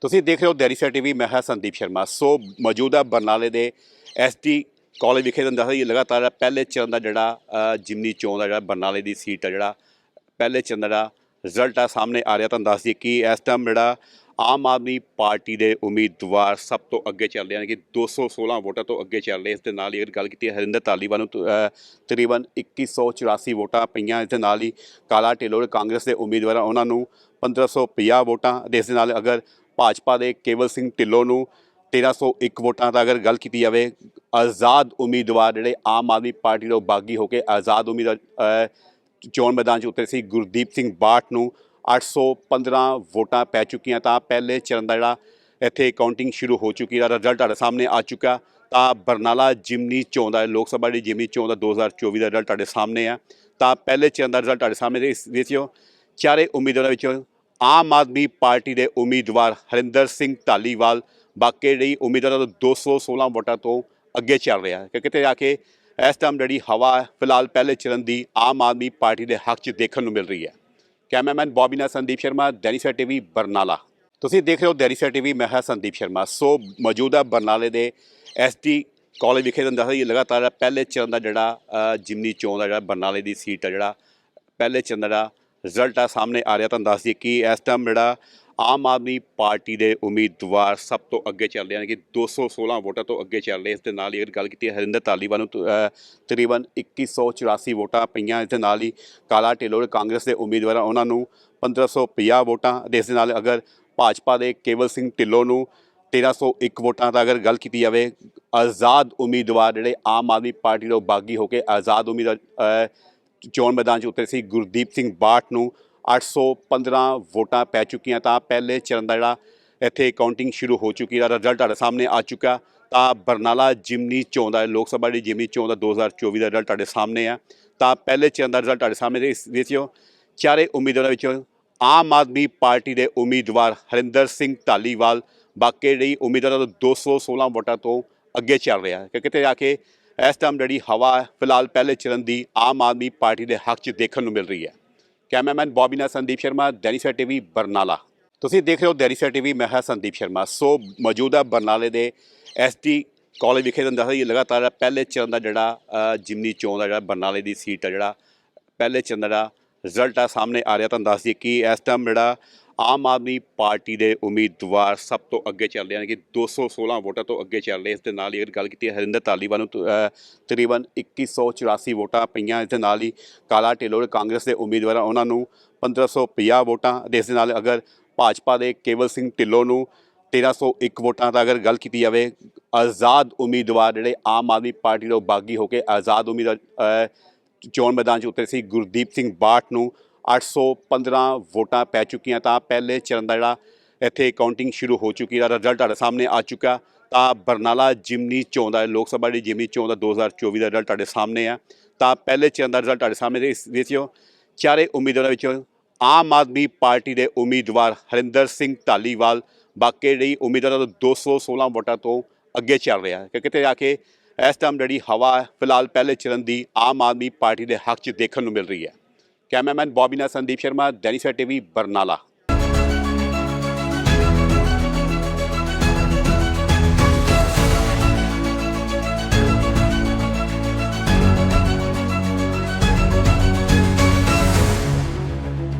ਤੁਸੀਂ ਦੇਖ ਰਹੇ ਹੋ ਡੈਰੀਸਾ ਟੀਵੀ ਮੈਂ ਹਾਂ ਸੰਦੀਪ ਸ਼ਰਮਾ। ਸੋ ਮੌਜੂਦਾ ਬਰਨਾਲੇ ਦੇ ਐਸਟੀ ਕਾਲਜ ਵਿਖੇ ਤੁਹਾਨੂੰ ਦੱਸਦਾ ਜੀ ਲਗਾਤਾਰ ਪਹਿਲੇ ਚਰਨ ਦਾ ਜਿਹੜਾ ਜਿਮਨੀ ਚੋਣ ਦਾ ਜਿਹੜਾ ਬਰਨਾਲੇ ਦੀ ਸੀਟ ਆ ਜਿਹੜਾ ਪਹਿਲੇ ਚਰਨ ਦਾ ਜਿਹੜਾ ਰਿਜ਼ਲਟ ਆ ਸਾਹਮਣੇ ਆ ਰਿਹਾ। ਤੁਹਾਨੂੰ ਦੱਸ ਦਈਏ ਕਿ ਇਸ ਟਾਈਮ ਜਿਹੜਾ ਆਮ ਆਦਮੀ ਪਾਰਟੀ ਦੇ ਉਮੀਦਵਾਰ ਸਭ ਤੋਂ ਅੱਗੇ ਚੱਲ ਰਹੇ ਹਨ ਕਿ 216 ਵੋਟਾਂ ਤੋਂ ਅੱਗੇ ਚੱਲ ਰਹੇ ਇਸ ਦੇ ਨਾਲ ਹੀ ਅਗਰ ਗੱਲ ਕੀਤੀ ਹਰਿੰਦਰ ਧਾਲੀਵਾਲ ਨੂੰ ਤ- ਅ, ਤਕਰੀਬਨ 2184 ਵੋਟਾਂ ਪਈਆਂ। ਇਸ ਦੇ ਨਾਲ ਹੀ ਕਾਲਾ ਢਿੱਲੋਂ ਕਾਂਗਰਸ ਦੇ ਉਮੀਦਵਾਰ ਉਹਨਾਂ ਨੂੰ 1550 ਵੋਟਾਂ। ਤੇ ਇਸ ਦੇ ਨਾਲ ਅਗਰ ਭਾਜਪਾ ਦੇ ਕੇਵਲ ਸਿੰਘ ਢਿੱਲੋਂ ਨੂੰ 1301 ਵੋਟਾਂ ਦਾ ਅਗਰ ਗੱਲ ਕੀਤੀ ਜਾਵੇ, ਆਜ਼ਾਦ ਉਮੀਦਵਾਰ ਜਿਹੜੇ ਆਮ ਆਦਮੀ ਪਾਰਟੀ ਤੋਂ ਬਾਗੀ ਹੋ ਕੇ ਆਜ਼ਾਦ ਉਮੀਦਵਾਰ ਚੋਣ ਮੈਦਾਨ 'ਚ ਉਤਰੇ ਸੀ, ਗੁਰਦੀਪ ਸਿੰਘ ਬਾਠ ਨੂੰ 815 ਵੋਟਾਂ ਪੈ ਚੁੱਕੀਆਂ ਤਾਂ ਪਹਿਲੇ ਚਰਨ ਦਾ ਜਿਹੜਾ ਇੱਥੇ ਕਾਊਂਟਿੰਗ ਸ਼ੁਰੂ ਹੋ ਚੁੱਕੀ ਦਾ ਰਿਜ਼ਲਟ ਤੁਹਾਡੇ ਸਾਹਮਣੇ ਆ ਚੁੱਕਾ। ਤਾਂ ਬਰਨਾਲਾ ਜਿਮਨੀ ਚੋਣ ਦਾ, ਲੋਕ ਸਭਾ ਦੀ ਜਿਮਨੀ ਚੋਣ ਦਾ 2024 ਦਾ ਰਿਜ਼ਲਟ ਤੁਹਾਡੇ ਸਾਹਮਣੇ ਆ। ਤਾਂ ਪਹਿਲੇ ਚਰਨ ਦਾ ਰਿਜ਼ਲਟ ਤੁਹਾਡੇ ਸਾਹਮਣੇ ਤੇ ਇਸ ਵਿੱਚ ਚਾਰੇ ਉਮੀਦਵਾਰਾਂ ਵਿੱਚੋਂ ਆਮ ਆਦਮੀ ਪਾਰਟੀ ਦੇ ਉਮੀਦਵਾਰ ਹਰਿੰਦਰ ਸਿੰਘ ਢਾਲੀਵਾਲ ਬਾਕੀ ਜਿਹੜੀ ਉਮੀਦਵਾਰਾਂ ਤੋਂ 216 ਵੋਟਾਂ ਤੋਂ ਅੱਗੇ ਚੱਲ ਰਿਹਾ ਹੈ। ਕਿ ਕਿਤੇ ਜਾ ਕੇ ਇਸ ਟਾਈਮ ਜਿਹੜੀ ਹਵਾ ਫਿਲਹਾਲ ਪਹਿਲੇ ਚਰਨ ਦੀ ਆਮ ਆਦਮੀ ਪਾਰਟੀ ਦੇ ਹੱਕ 'ਚ ਦੇਖਣ ਨੂੰ ਮਿਲ ਰਹੀ ਹੈ। ਕੈਮਰਾਮੈਨ ਬੌਬੀ ਨਾਲ ਸੰਦੀਪ ਸ਼ਰਮਾ ਦੈਨਿਸਾ ਟੀਵੀ, ਬਰਨਾਲਾ। ਤੁਸੀਂ ਦੇਖ ਰਹੇ ਹੋ ਦੈਨਿਸਾ ਟੀਵੀ, ਮੈਂ ਹਾਂ ਸੰਦੀਪ ਸ਼ਰਮਾ। ਸੋ ਮੌਜੂਦਾ ਬਰਨਾਲੇ ਦੇ ਐਸਟੀ ਕਾਲਜ ਵਿਖੇ ਤੁਹਾਨੂੰ ਦੱਸਦਾ ਜੀ, ਲਗਾਤਾਰ ਪਹਿਲੇ ਚਰਨ ਦਾ ਜਿਹੜਾ ਜਿਮਨੀ ਚੋਣ ਦਾ ਜਿਹੜਾ ਬਰਨਾਲੇ ਦੀ ਸੀਟ ਆ, ਜਿਹੜਾ ਪਹਿਲੇ ਚਰਨ ਦਾ ਰਿਜ਼ਲਟ ਆ ਸਾਹਮਣੇ ਆ ਰਿਹਾ। ਤੁਹਾਨੂੰ ਦੱਸ ਦਈਏ ਕਿ ਇਸ ਟਾਈਮ ਜਿਹੜਾ ਆਮ ਆਦਮੀ ਪਾਰਟੀ ਦੇ ਉਮੀਦਵਾਰ ਸਭ ਤੋਂ ਅੱਗੇ ਚੱਲ ਰਹੇ ਹਨ ਕਿ 216 ਵੋਟਾਂ ਤੋਂ ਅੱਗੇ ਚੱਲ ਰਹੇ ਇਸ ਦੇ ਨਾਲ ਹੀ ਅਗਰ ਗੱਲ ਕੀਤੀ ਹਰਿੰਦਰ ਧਾਲੀਵਾਲ ਨੂੰ ਤ- ਅ, ਤਕਰੀਬਨ 2184 ਵੋਟਾਂ ਪਈਆਂ। ਇਸ ਦੇ ਨਾਲ ਹੀ ਕਾਲਾ ਢਿੱਲੋਂ ਕਾਂਗਰਸ ਦੇ ਉਮੀਦਵਾਰ ਉਹਨਾਂ ਨੂੰ 1550 ਵੋਟਾਂ ਤੇ ਇਸ ਦੇ ਨਾਲ ਅਗਰ ਭਾਜਪਾ ਦੇ ਕੇਵਲ ਸਿੰਘ ਢਿੱਲੋਂ ਨੂੰ 1301 ਵੋਟਾਂ ਦਾ ਅਗਰ ਗੱਲ ਕੀਤੀ ਜਾਵੇ ਆਜ਼ਾਦ ਉਮੀਦਵਾਰ ਜਿਹੜੇ ਆਮ ਆਦਮੀ ਪਾਰਟੀ ਤੋਂ ਬਾਗੀ ਹੋ ਕੇ ਆਜ਼ਾਦ ਉਮੀਦਵਾਰ ਚੋਣ ਮੈਦਾਨ 'ਚ ਉਤਰੇ ਸੀ। ਗੁਰਦੀਪ ਸਿੰਘ ਬਾਠ ਨੂੰ 815 ਵੋਟਾਂ ਪੈ ਚੁੱਕੀਆਂ ਤਾਂ ਪਹਿਲੇ ਚਰਨ ਦਾ ਜਿਹੜਾ ਇੱਥੇ ਕਾਊਂਟਿੰਗ ਸ਼ੁਰੂ ਹੋ ਚੁੱਕੀ ਦਾ ਰਿਜ਼ਲਟ ਤੁਹਾਡੇ ਸਾਹਮਣੇ ਆ ਚੁੱਕਾ। ਤਾਂ ਬਰਨਾਲਾ ਜਿਮਨੀ ਚੋਣ ਦਾ, ਲੋਕ ਸਭਾ ਦੀ ਜਿਮਨੀ ਚੋਣ ਦਾ 2024 ਦਾ ਰਿਜ਼ਲਟ ਤੁਹਾਡੇ ਸਾਹਮਣੇ ਆ। ਤਾਂ ਪਹਿਲੇ ਚਰਨ ਦਾ ਰਿਜ਼ਲਟ ਤੁਹਾਡੇ ਸਾਹਮਣੇ ਇਸ ਵਿੱਚੋਂ ਚਾਰੇ ਉਮੀਦਵਾਰਾਂ ਵਿੱਚੋਂ ਆਮ ਆਦਮੀ ਪਾਰਟੀ ਦੇ ਉਮੀਦਵਾਰ ਹਰਿੰਦਰ ਸਿੰਘ ਢਾਲੀਵਾਲ, ਬਾਕੀ ਜਿਹੜੀ ਉਮੀਦਵਾਰਾਂ ਤੋਂ 216 ਵੋਟਾਂ ਤੋਂ ਅੱਗੇ ਚੱਲ ਰਿਹਾ। ਹੈ ਕਿ ਕਿਤੇ ਜਾ ਕੇ ਇਸ ਟਾਈਮ ਜਿਹੜੀ ਹਵਾ ਫਿਲਹਾਲ ਪਹਿਲੇ ਚਰਨ ਦੀ ਆਮ ਆਦਮੀ ਪਾਰਟੀ ਦੇ ਹੱਕ 'ਚ ਦੇਖਣ ਨੂੰ ਮਿਲ ਰਹੀ ਹੈ। ਕੈਮਰਾਮੈਨ ਬੌਬੀ ਨਾਲ ਸੰਦੀਪ ਸ਼ਰਮਾ ਦੈਨਿਸਾ ਟੀਵੀ, ਬਰਨਾਲਾ। ਤੁਸੀਂ ਦੇਖ ਰਹੇ ਹੋ ਦੈਨਿਸਾ ਟੀਵੀ, ਮੈਂ ਹਾਂ ਸੰਦੀਪ ਸ਼ਰਮਾ। ਸੋ ਮੌਜੂਦਾ ਬਰਨਾਲੇ ਦੇ ਐਸਟੀ ਕਾਲਜ ਵਿਖੇ, ਤੁਹਾਨੂੰ ਦੱਸਦਾ ਜੀ, ਲਗਾਤਾਰ ਪਹਿਲੇ ਚਰਨ ਦਾ ਜਿਹੜਾ ਜਿਮਨੀ ਚੋਣ ਦਾ ਜਿਹੜਾ ਬਰਨਾਲੇ ਦੀ ਸੀਟ ਆ, ਜਿਹੜਾ ਪਹਿਲੇ ਚਰਨ ਦਾ ਜਿਹੜਾ ਰਿਜ਼ਲਟ ਆ ਸਾਹਮਣੇ ਆ ਰਿਹਾ। ਤੁਹਾਨੂੰ ਦੱਸ ਦਈਏ ਕਿ ਇਸ ਟਾਈਮ ਜਿਹੜਾ ਆਮ ਆਦਮੀ ਪਾਰਟੀ ਦੇ ਉਮੀਦਵਾਰ ਸਭ ਤੋਂ ਅੱਗੇ ਚੱਲ ਰਹੇ ਹਨ ਕਿ 216 ਵੋਟਾਂ ਤੋਂ ਅੱਗੇ ਚੱਲ ਰਹੇ। ਇਸ ਦੇ ਨਾਲ ਹੀ ਅਗਰ ਗੱਲ ਕੀਤੀ ਹਰਿੰਦਰ ਧਾਲੀਵਾਲ ਨੂੰ ਤ- ਅ, ਤਕਰੀਬਨ 2184 ਵੋਟਾਂ ਪਈਆਂ। ਇਸ ਦੇ ਨਾਲ ਹੀ ਕਾਲਾ ਢਿੱਲੋਂ ਕਾਂਗਰਸ ਦੇ ਉਮੀਦਵਾਰ ਉਹਨਾਂ ਨੂੰ 1550 ਵੋਟਾਂ। ਤੇ ਇਸ ਦੇ ਨਾਲ ਅਗਰ ਭਾਜਪਾ ਦੇ ਕੇਵਲ ਸਿੰਘ ਢਿੱਲੋਂ ਨੂੰ 1301 ਵੋਟਾਂ ਦਾ ਅਗਰ ਗੱਲ ਕੀਤੀ ਜਾਵੇ ਆਜ਼ਾਦ ਉਮੀਦਵਾਰ ਜਿਹੜੇ ਆਮ ਆਦਮੀ ਪਾਰਟੀ ਤੋਂ ਬਾਗੀ ਹੋ ਕੇ ਆਜ਼ਾਦ ਉਮੀਦਵਾਰ ਚੋਣ ਮੈਦਾਨ 'ਚ ਉਤਰੇ ਸੀ ਗੁਰਦੀਪ ਸਿੰਘ ਬਾਠ ਨੂੰ 815 ਵੋਟਾਂ ਪੈ ਚੁੱਕੀਆਂ ਤਾਂ ਪਹਿਲੇ ਚਰਨ ਦਾ ਜਿਹੜਾ ਇੱਥੇ ਕਾਊਂਟਿੰਗ ਸ਼ੁਰੂ ਹੋ ਚੁੱਕੀ ਦਾ ਰਿਜ਼ਲਟ ਤੁਹਾਡੇ ਸਾਹਮਣੇ ਆ ਚੁੱਕਾ। ਤਾਂ ਬਰਨਾਲਾ ਜਿਮਨੀ ਚੋਣ ਦਾ, ਲੋਕ ਸਭਾ ਦੀ ਜਿਮਨੀ ਚੋਣ ਦਾ 2024 ਦਾ ਰਿਜ਼ਲਟ ਤੁਹਾਡੇ ਸਾਹਮਣੇ ਆ। ਤਾਂ ਪਹਿਲੇ ਚਰਨ ਦਾ ਰਿਜ਼ਲਟ ਤੁਹਾਡੇ ਸਾਹਮਣੇ ਤੇ ਇਸ ਵਿੱਚ ਚਾਰੇ ਉਮੀਦਵਾਰਾਂ ਵਿੱਚੋਂ ਆਮ ਆਦਮੀ ਪਾਰਟੀ ਦੇ ਉਮੀਦਵਾਰ ਹਰਿੰਦਰ ਸਿੰਘ ਢਾਲੀਵਾਲ, ਬਾਕੀ ਜਿਹੜੀ ਉਮੀਦਵਾਰਾਂ ਤੋਂ 216 ਵੋਟਾਂ ਤੋਂ ਅੱਗੇ ਚੱਲ ਰਿਹਾ ਹੈ। ਕਿ ਕਿਤੇ ਜਾ ਕੇ ਇਸ ਟਾਈਮ ਜਿਹੜੀ ਹਵਾ ਫਿਲਹਾਲ ਪਹਿਲੇ ਚਰਨ ਦੀ ਆਮ ਆਦਮੀ ਪਾਰਟੀ ਦੇ ਹੱਕ 'ਚ ਦੇਖਣ ਨੂੰ ਮਿਲ ਰਹੀ ਹੈ। ਕੈਮਰਾਮੈਨ ਬੌਬੀ ਨਾਲ ਸੰਦੀਪ ਸ਼ਰਮਾ ਦੈਨਿਸਾ ਟੀਵੀ ਬਰਨਾਲਾ।